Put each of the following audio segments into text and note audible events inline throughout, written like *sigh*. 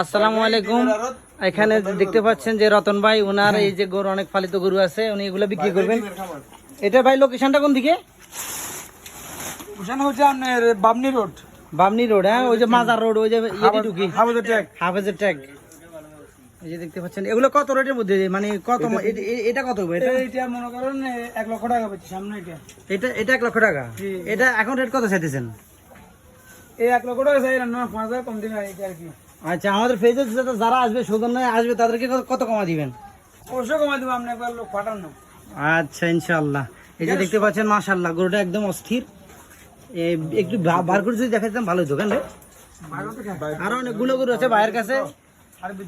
আসসালামু আলাইকুম। এখানে দেখতে পাচ্ছেন যে রতন ভাই ওনার এই যে গরু অনেক পালিত গরু আছে উনি এগুলো বিক্রি করবেন। এটা ভাই লোকেশনটা কোন দিকে? হচ্ছে আপনার বাবনি রোড। বামনি রোড হ্যাঁ? ওই যে মাজার রোড ওই যে ঢুকি। হাফাজের ট্যাগ। হাফেজের ট্যাগ। এই যে দেখতে পাচ্ছেন এগুলো কত রেটের মধ্যে? মানে কত এটা কত হবে? এটা? এইটা মনে করেন লক্ষ টাকা পাচ্ছি সামনে এটা। এটা এটা লক্ষ টাকা? এটা এখন রেট কত চাইতেছেন? এই লক্ষ টাকা চাই না কম দিন এটা আর কি। আচ্ছা আমাদের ফেজে যারা আসবে সৌজন্য আসবে তাদেরকে কত- কমা দিবেন? অবশ্যই কমাই দেবো আপনি একবার লোক পাঠান না। আচ্ছা ইনশাআল্লাহ। এই যে দেখতে পাচ্ছেন মাশাআল্লাহ গরুটা একদম অস্থির। একটু বার করে যদি দেখাইতাম ভালো হতো কেন রে? আরও অনেকগুলো গরু আছে ভাইয়ের কাছে।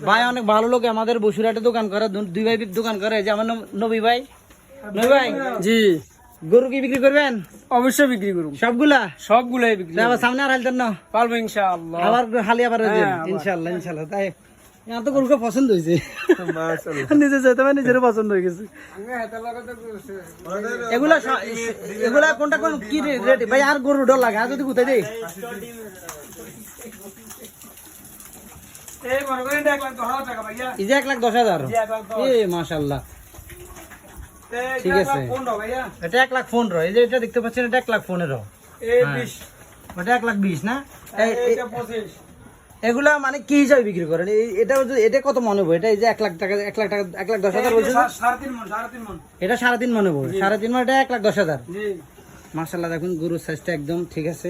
ভাই অনেক ভালো লোক আমাদের বসুরহাটে দোকান করে দুই ভাই দোকান করে যে আমার নবী ভাই। নবী ভাই? জি। গরু কি বিক্রি করবেন? অবশ্যই বিক্রি করুন সবগুলা? সবগুলোই বিক্রি আবার সামনে আর হালতেন না। পারব ইনশাআল্লাহ। আবার হালি আবার হয়ে আবার। ইনশাআল্লাহ ইনশাআল্লাহ। তাই আমার তো গরুকে পছন্দ হয়েছে *laughs* নিজে যেতে পারে নিজেরও পছন্দ হয়ে গেছে। এগুলা এগুলা কোনটা কোন কি রেট? ভাই আর গরু ডর লাগে আর যদি কোথায় দেই। এই এক লাখ দশ হাজার। এ মাশাল্লাহ ঠিক আছে। এটা এক লাখ পনেরো। এই যে এটা দেখতে পাচ্ছেন এটা এক লাখ পনেরো। এই হ্যাঁ। ওটা এক লাখ বিশ না? পঁচিশ। এগুলা মানে কি হিসাবে বিক্রি করেন? এটা এটা কত মনে হবে এটা এই যে এক লাখ টাকা এক লাখ টাকা এক লাখ দশ হাজার মন এটা সাড়ে তিন মনে হবে সাড়ে তিন মনে এটা এক লাখ দশ হাজার। জি। মার্শাল্লাহ দেখুন গরুর সাইজটা একদম ঠিক আছে।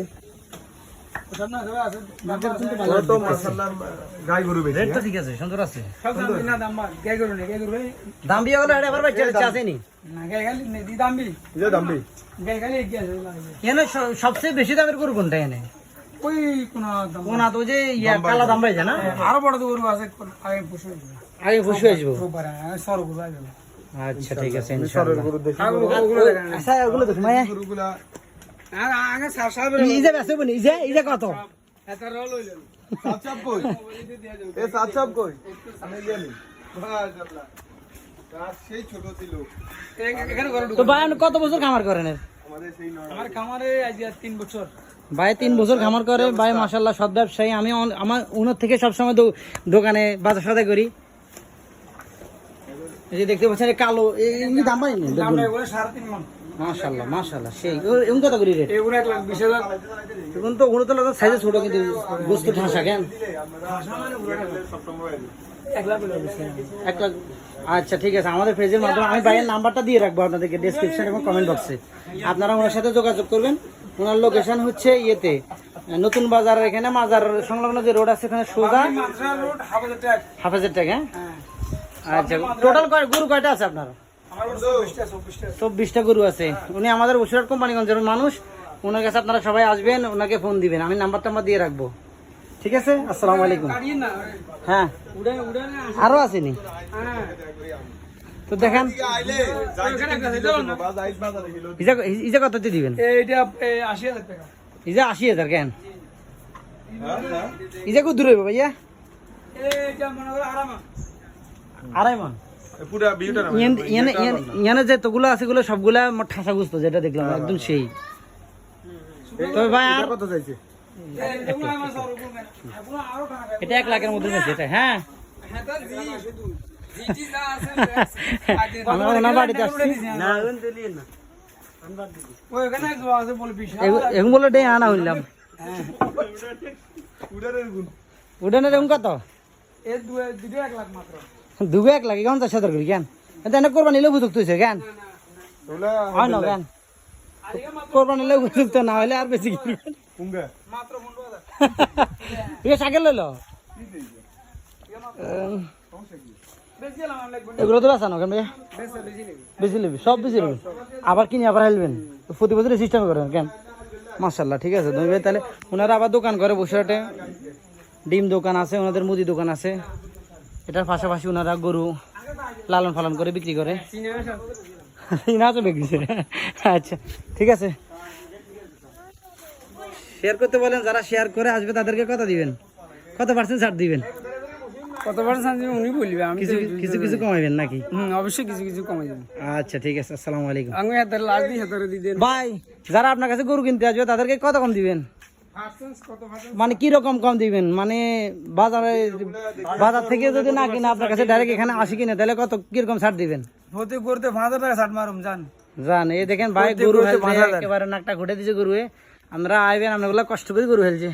সবচেয়ে বেশি দামের গরু কোনটা এনে? ওই কোন তো যে ইয়া কালা দাম পাইছে না? আরও বড় গরু আছে আগে পুষে আগে বসে আসব। সর গরু আচ্ছা ঠিক আছে ইনশাআল্লাহ আচ্ছা ওগুলো দেখুন মায়া। যে বেসে বনি যে এই কত? কত বছর খামার করেন আমার খামারে আজ তিন বছর। ভাই তিন বছর খামার করে ভাই মাসাল্লাহ সৎ ব্যবসায়ী। আমি অন- আমার উনার থেকে সবসময় দোকানে বাজার সদাই করি। এই যে দেখতে পাচ্ছেন কালো এগুলি দাম পাই আমরা এগুলো সাড়ে তিন মন। মাশাল্লাহ মাশাল্লাহ সেই এমন কত করি রেট এগুলো লাখ হাজার। এখন তো তো সাইজে ছোট কিন্তু বস্তু ঠাসা কেন? এক লাখ আচ্ছা ঠিক আছে আমাদের পেজের মাধ্যমে আমি ভাইয়ের নাম্বারটা দিয়ে রাখব আপনাদেরকে ডেসক্রিপশন এবং কমেন্ট বক্সে আপনারা ওনার সাথে যোগাযোগ করবেন। ওনার লোকেশন হচ্ছে ইয়েতে নতুন বাজার এখানে মাজার সংলগ্ন যে রোড আছে এখানে সোজা রোড ট্যাগ। টাকা হ্যাঁ? হ্যাঁ। আচ্ছা টোটাল গরু কয়টা আছে আপনার? চব্বিশটা গরু আছে। উনি আমাদের বসিরহাট কোম্পানিগঞ্জের মানুষ। ওনার কাছে আপনারা সবাই আসবেন ওনাকে ফোন দিবেন। আমি নাম্বারটা আমার দিয়ে রাখব। ঠিক আছে? আসসালামু আলাইকুম। হ্যাঁ। উড়ে আসেনি? হ্যাঁ। তো দেখেন। ইজা কত দিয়ে দিবেন? ইজা আশি হাজার কেন? ইজা কত দূর হইব ভাইয়া এইটা মনে করো আরাম আড়াই মন। ইয়ান- যে তোগুলো আছে গুলো সবগুলা মোট ঠাসা গুস্ত যেটা দেখলাম একদম সেই। তবে ভাই আর এগুলো আমার সব রকম এগুলো আরও টাকা এটা এক লাখের মধ্যে এটা হ্যাঁ। হ্যাঁ তা জি শুধু জিটি যা আছে আমরা ওনার বাড়িতে আসছি ওই ওখানে একজন আছে বলে বিশ এখন বলে ডে আনা হইলাম। উডানের এখন কত? এর দুটো এক লাখ মাত্র। দুবে এক লাগে কেমন চার হাজার করি কেন এটা এনে করবা নিলেও বুঝুক তুইছে কেন হয় না কেন করবা নিলেও বুঝুক তো না হলে আর বেশি আছে সাইকেল লইল এগুলো তো বাঁচানো কেন ভাইয়া বেশি নেবি সব বেশি নেবি আবার কিনে আবার হেলবেন। প্রতি বছর সিস্টেম করেন কেন? মার্শাল্লাহ ঠিক আছে। তুমি ভাই তাহলে ওনারা আবার দোকান করে বসে ডিম দোকান আছে ওনাদের মুদি দোকান আছে। এটার পাশাপাশি ওনারা গরু লালন পালন করে বিক্রি করে। আচ্ছা ঠিক আছে। শেয়ার করতে বলেন যারা শেয়ার করে আসবে তাদেরকে কত দিবেন? কত পার্সেন্ট ছাড় দিবেন? কতবার শান্তি উনি বলবে আমি কিছু কিছু কিছু কমাইবেন নাকি? হুম অবশ্যই কিছু কিছু কমাই দেবেন আচ্ছা ঠিক আছে আসসালামু আলাইকুম। আমি হাতের লাস্ট দিয়ে হাতের দিয়ে দেন। ভাই যারা আপনার কাছে গরু কিনতে আসবে তাদেরকে কত কম দিবেন? কত পার্সেন্ট মানে কি রকম কম দিবেন? মানে বাজারে বাজার থেকে যদি না কিনা আপনার কাছে ডাইরেক্ট এখানে আসি কিনা তাহলে কত কীরকম ছাড় দিবেন? প্রতি করতে পাঁচ হাজার টাকা ছাড় মারুম জান। জান এই দেখেন ভাই গরু। একেবারে নাকটা ঘুটে দিছে গরুয়ে। আমরা আইবেন আপনাগুলো কষ্ট করে গরু ফেলছে